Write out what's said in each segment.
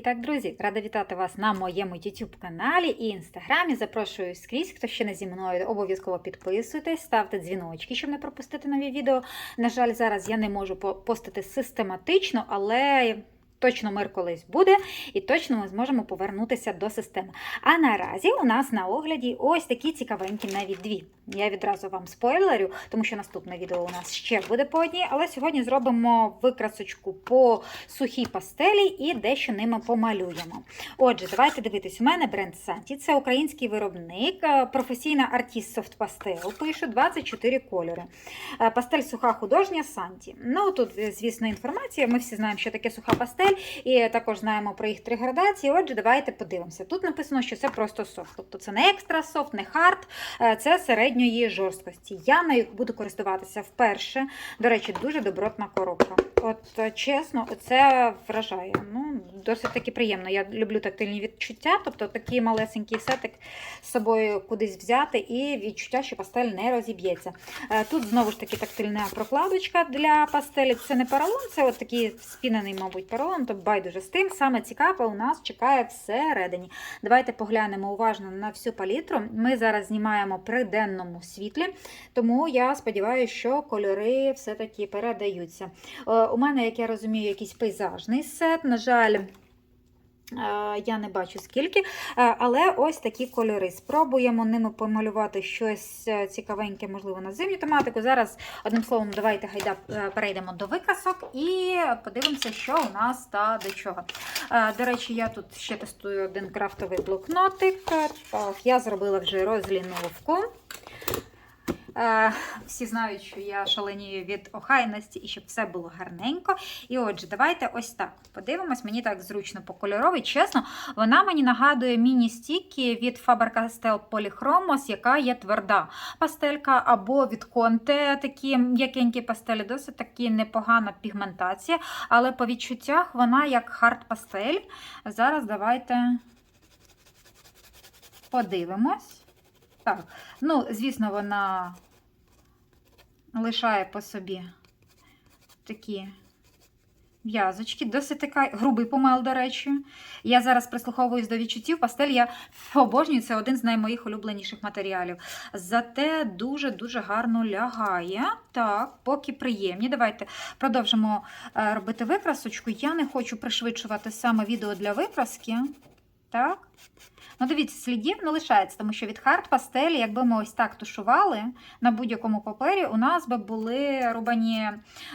І так, друзі, рада вітати вас на моєму YouTube каналі і інстаграмі. Запрошую скрізь, хто ще не зі мною, обов'язково підписуйтесь, ставте дзвіночки, щоб не пропустити нові відео. На жаль, зараз я не можу по- постити систематично, але. Точно мир колись буде, і точно ми зможемо повернутися до системи. А наразі у нас на огляді ось такі цікавенькі навіть дві. Я відразу вам спойлерю, тому що наступне відео у нас ще буде по одній, але сьогодні зробимо викрасочку по сухій пастелі і дещо ними помалюємо. Отже, давайте дивитись. У мене бренд Санті, це український виробник, е, професійна артіст Pastel, пишу 24 кольори. Е, Пастель суха художня Санті. Ну тут, е, звісно, інформація. Ми всі знаємо, що таке суха пастель, і також знаємо про їх три градації. Отже, давайте подивимося. Тут написано, що це просто софт. Тобто це не екстра софт, не хард, е, це середньої жорсткості. Я нею буду користуватися вперше. До речі, дуже добротна коробка. От е, чесно, це вражає. Ну, досить таки приємно. Я люблю тактильні відчуття, тобто такий малесенький сетик з собою кудись взяти, і відчуття, що пастель не розіб'ється. Е, Тут знову ж таки тактильна прокладочка для пастелі. Це не поролон, це от такий спінений, мабуть, поролон, то байдуже з тим. Саме цікаве у нас чекає всередині. Давайте поглянемо уважно на всю палітру. Ми зараз знімаємо при денному світлі, тому я сподіваюся, що кольори все-таки передаються. У мене, як я розумію, якийсь пейзажний сет. На жаль, е, я не бачу скільки, Е, але ось такі кольори. Спробуємо ними помалювати щось е, цікавеньке, можливо, на зимню тематику. Зараз, одним словом, давайте гайда перейдемо до викрасок і подивимося, що у нас та до чого. До речі, я тут ще тестую один крафтовий блокнотик. Так, я зробила вже розліновку. Е, Всі знають, що я шаленію від охайності і щоб все було гарненько. І отже, давайте ось так подивимось. Мені так зручно по кольоровій. Чесно, вона мені нагадує міні-стіки від Faber-Castell Polychromos, яка є тверда пастелька, або від Conte такі м'якенькі пастелі, досить таки непогана пігментація, але по відчуттях вона як хард пастель. Зараз давайте подивимось. Так, ну, звісно, вона лишає по собі такі в'язочки. Досить така грубий помел, до речі. Я зараз прислуховуюсь до відчуттів. Пастель я обожнюю, це один з наймоїх улюбленіших матеріалів. Зате дуже-дуже гарно лягає. Так, поки приємні. Давайте продовжимо е, робити викрасочку. Я не хочу пришвидшувати саме відео для викраски. Так. Ну, дивіться, слідів не лишається, тому що від хард пастелі, якби ми ось так тушували на будь-якому папері, у нас би були рубані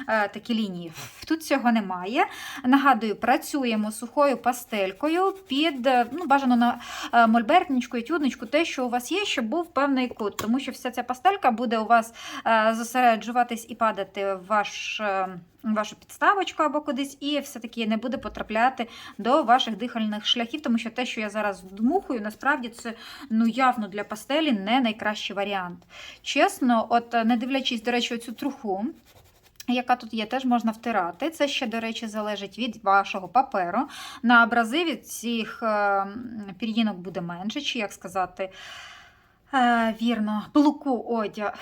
е, такі лінії. Тут цього немає. Нагадую, працюємо сухою пастелькою під е, ну, бажано на е, мольбертничку, етюдничку, те, що у вас є, щоб був певний кут, тому що вся ця пастелька буде у вас е, зосереджуватись і падати в ваш. Вашу підставочку або кудись, і все-таки не буде потрапляти до ваших дихальних шляхів, тому що те, що я зараз дмухую, насправді це ну явно для пастелі не найкращий варіант. Чесно, от е, не дивлячись, до речі, цю труху. Яка тут є, теж можна втирати. Це ще, до речі, залежить від вашого паперу. На абразиві цих е, пір'їнок буде менше, чи як сказати е, вірно, плуку одя.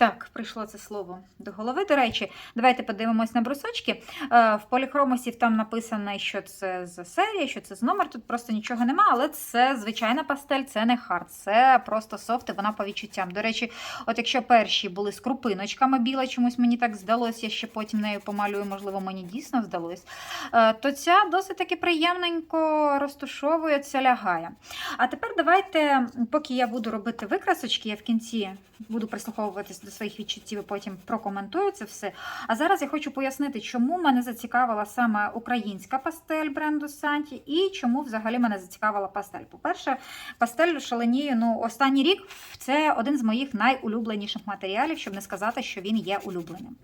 Так, прийшло це слово до голови. До речі, давайте подивимось на брусочки. Е, В поліхромосів там написано, що це за серія, що це з номер. Тут просто нічого нема, але це звичайна пастель, це не хард, це просто софт, і вона по відчуттям. До речі, от якщо перші були з крупиночками біла, чомусь мені так здалося, я ще потім нею помалюю, можливо, мені дійсно здалось, е, то ця досить таки приємненько розтушовується, лягає. А тепер давайте, поки я буду робити викрасочки, я в кінці буду прислуховуватись до своїх відчуттів і потім прокоментую це все. А зараз я хочу пояснити, чому мене зацікавила саме українська пастель бренду Санті і чому взагалі мене зацікавила пастель. По-перше, пастель шаленію, ну, останній рік це один з моїх найулюбленіших матеріалів, щоб не сказати, що він є улюбленим.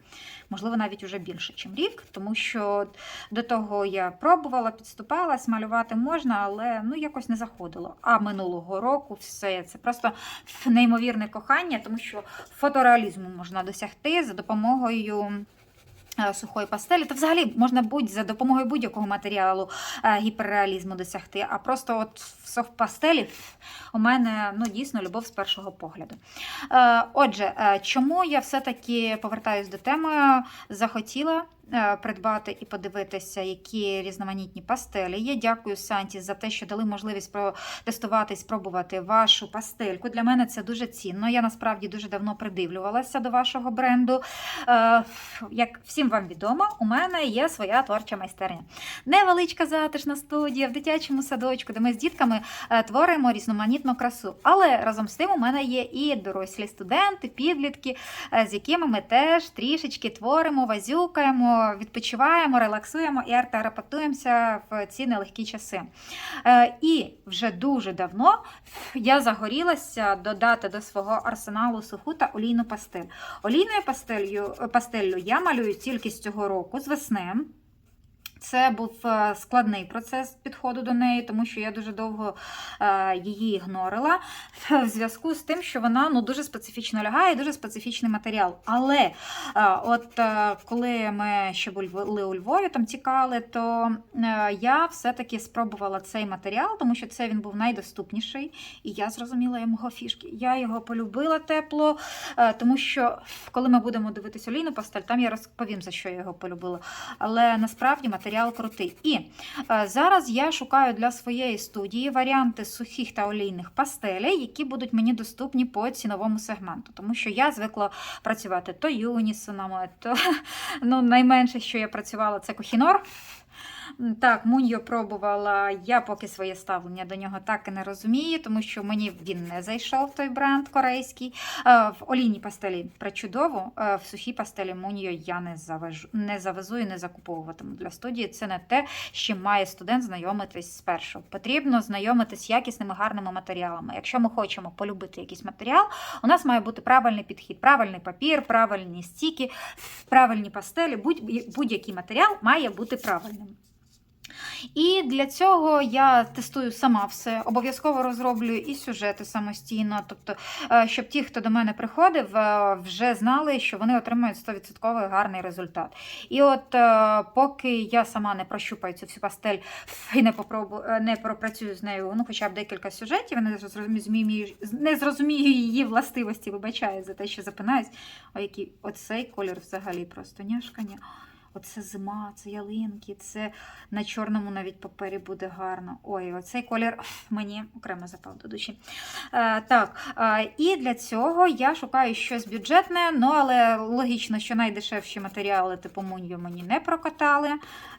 Можливо, навіть уже більше, ніж рік, тому що до того я пробувала, підступалась, малювати можна, але ну якось не заходило. А минулого року все це просто неймовірне кохання, тому що фотореалізму можна досягти за допомогою. Е, Сухої пастелі, то взагалі можна будь за допомогою будь-якого матеріалу е, гіперреалізму досягти. А просто от в софт-пастелі у мене ну, дійсно любов з першого погляду. Е, Отже, чому я все-таки повертаюсь до теми, захотіла придбати і подивитися, які різноманітні пастелі є. Дякую Санті за те, що дали можливість протестувати і спробувати вашу пастельку. Для мене це дуже цінно. Я насправді дуже давно придивлювалася до вашого бренду. Як всім вам відомо, у мене є своя творча майстерня. Невеличка затишна студія в дитячому садочку, де ми з дітками е, творимо різноманітну красу. Але разом з тим у мене є і дорослі студенти, підлітки, е, з якими ми теж трішечки творимо, вазюкаємо, відпочиваємо, релаксуємо і арт-терапетуємося в ці нелегкі часи. Е, І вже дуже давно я загорілася додати до свого арсеналу суху та олійну пастель. Олійною пастелью, пастеллю я малюю тільки з цього року, з весни. Це був е, складний процес підходу до неї, тому що я дуже довго е, її ігнорила в зв'язку з тим, що вона ну, дуже специфічно лягає, дуже специфічний матеріал. Але е, от коли ми ще були у Львові, там тікали, то я все-таки спробувала цей матеріал, тому що це він був найдоступніший, і я зрозуміла його фішки. Я його полюбила тепло, тому що коли ми будемо дивитися олійну пастель, там я розповім, за що я його полюбила. Але насправді матеріал крутий. І е, зараз я шукаю для своєї студії варіанти сухих та олійних пастелей, які будуть мені доступні по ціновому сегменту. Тому що я звикла працювати то юнісонами, то ну, найменше, що я працювала, це кохінор. Так, Муньо пробувала. Я поки своє ставлення до нього так і не розумію, тому що мені він не зайшов той бренд корейський. Е, В олійній пастелі причудово, е, в сухій пастелі Муньо я не завежу, не завезу і не закуповуватиму для студії. Це не те, чим має студент знайомитись спершу. Потрібно знайомитись з якісними гарними матеріалами. Якщо ми хочемо полюбити якийсь матеріал, у нас має бути правильний підхід, правильний папір, правильні стіки, правильні пастелі. Будь- Будь-який матеріал має бути правильним. І для цього я тестую сама все, обов'язково розроблюю і сюжети самостійно. Тобто, е, щоб ті, хто до мене приходив, е, вже знали, що вони отримують 100% гарний результат. І от е, поки я сама не прощупаю цю всю пастель і не попробую, не пропрацюю з нею, ну хоча б декілька сюжетів, не зрозумію, не зрозумію її властивості, вибачаю за те, що запинаюсь. О, який оцей колір взагалі просто няшкання. Оце зима, це ялинки, це на чорному навіть папері буде гарно. Ой, оцей колір мені окремо запав до душі. Е, так, е, і для цього я шукаю щось бюджетне, ну але логічно, що найдешевші матеріали типу Муньо мені не прокатали.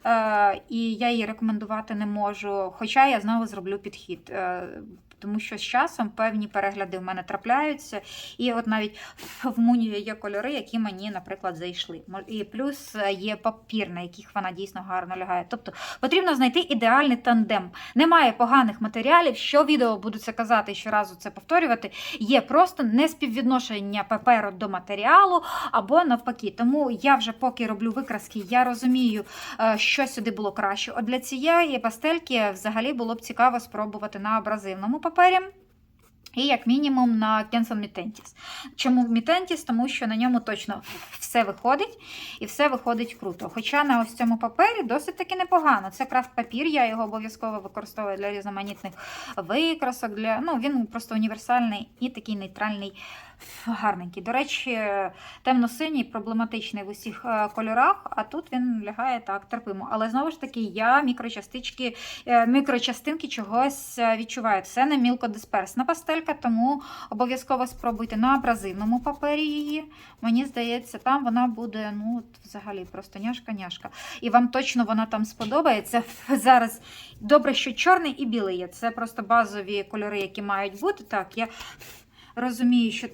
Е, і я її рекомендувати не можу. Хоча я знову зроблю підхід. Е, тому що з часом певні перегляди в мене трапляються, і от навіть в Мунію є кольори, які мені, наприклад, зайшли. І плюс е, є папір, на яких вона дійсно гарно лягає. Тобто потрібно знайти ідеальний тандем. Немає поганих матеріалів. Що відео буду це казати щоразу це повторювати. Є просто неспіввідношення паперу до матеріалу або навпаки. Тому я вже поки роблю викраски, я розумію, е, що сюди було краще. От для цієї пастельки взагалі було б цікаво спробувати на абразивному папері. І як мінімум на Kenson Mitentis. Чому Mitentis? Тому що на ньому точно все виходить і все виходить круто. Хоча на ось цьому папері досить таки непогано. Це крафт папір, я його обов'язково використовую для різноманітних викрасок. Для... Ну, він просто універсальний і такий нейтральний, гарненький. До речі, темно-синій, проблематичний в усіх е, кольорах, а тут він лягає так терпимо. Але знову ж таки, я е, мікрочастинки чогось е, відчуваю. Це не мілкодисперсна пастелька, тому обов'язково спробуйте на абразивному папері її. Мені здається, там вона буде ну, взагалі просто няшка-няшка. І вам точно вона там сподобається. Зараз добре, що чорний і білий є. Це просто базові кольори, які мають бути. Так, я розумію, що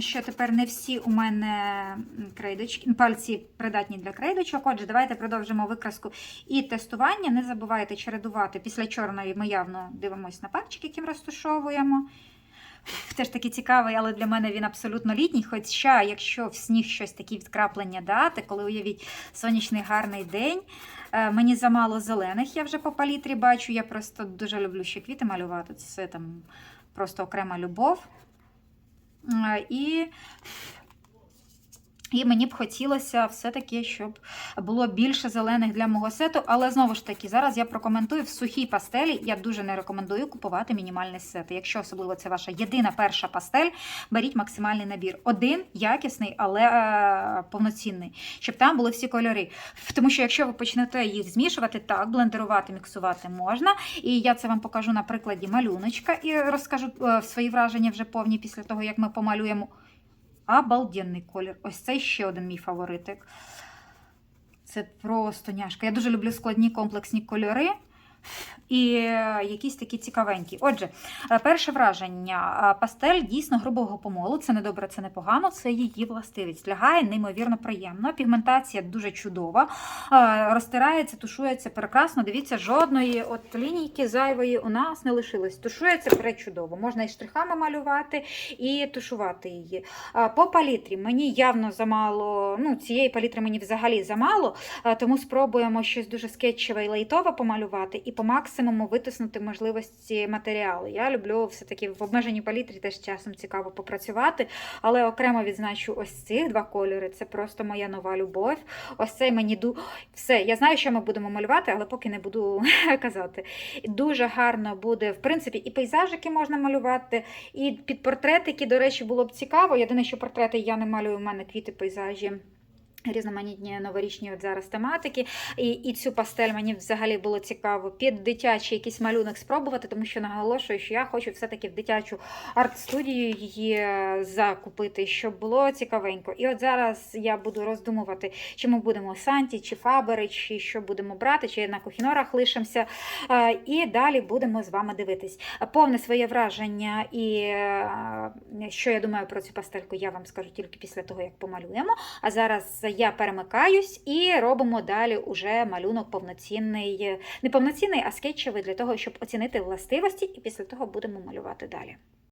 що тепер не всі у мене крейдочки, пальці придатні для крейдочок. Отже, давайте продовжимо викраску і тестування. Не забувайте чередувати. Після чорної ми явно дивимося на пальчик, яким розташовуємо. Теж такий цікавий, але для мене він абсолютно літній. Хоча, якщо в сніг щось такі відкраплення дати, коли уявіть сонячний гарний день. Е, Мені замало зелених, я вже по палітрі бачу. Я просто дуже люблю ще квіти малювати. Це там просто окрема любов. І І мені б хотілося все-таки, щоб було більше зелених для мого сету. Але знову ж таки, зараз я прокоментую в сухій пастелі. Я дуже не рекомендую купувати мінімальний сет. Якщо особливо це ваша єдина перша пастель, беріть максимальний набір. Один якісний, але е, повноцінний, щоб там були всі кольори. Тому що якщо ви почнете їх змішувати, так, блендерувати, міксувати можна. І я це вам покажу на прикладі малюночка і розкажу е, свої враження вже повні після того, як ми помалюємо. Обалденний колір. Ось це ще один мій фаворитик. Це просто няшка. Я дуже люблю складні комплексні кольори. І е, якісь такі цікавенькі. Отже, е, перше враження. Е, Пастель дійсно грубого помолу. Це не добре, це не погано, це її властивість. Лягає неймовірно приємно. Пігментація дуже чудова. Розтирається, тушується прекрасно. Дивіться, жодної от лінійки зайвої у нас не лишилось. Тушується пречудово. Можна і штрихами малювати, і тушувати її. По палітрі мені явно замало. Ну, цієї палітри мені взагалі замало, тому спробуємо щось дуже скетчеве і лайтове помалювати, і по максимуму витиснути можливості матеріалу. Я люблю все-таки в обмеженій палітрі теж часом цікаво попрацювати, але окремо відзначу ось цих два кольори. Це просто моя нова любов. Ось цей мені ду. Все, я знаю, що ми будемо малювати, але поки не буду казати. Дуже гарно буде, в принципі, і пейзажики можна малювати, і під портретики, до речі, було б цікаво. Єдине, що портрети я не малюю, у мене квіти, пейзажі. Різноманітні новорічні от зараз тематики. І, і цю пастель мені взагалі було цікаво під дитячий якийсь малюнок спробувати, тому що наголошую, що я хочу все-таки в дитячу арт-студію її е, закупити, щоб було цікавенько. І от зараз я буду роздумувати, чи ми будемо Санті, чи Фабери, чи що будемо брати, чи на кухінорах лишимося. Е, І далі будемо з вами дивитись. Повне своє враження і е, що я думаю про цю пастельку, я вам скажу тільки після того, як помалюємо. А зараз я перемикаюсь і робимо далі уже малюнок повноцінний, не повноцінний, а скетчевий для того, щоб оцінити властивості, і після того будемо малювати далі.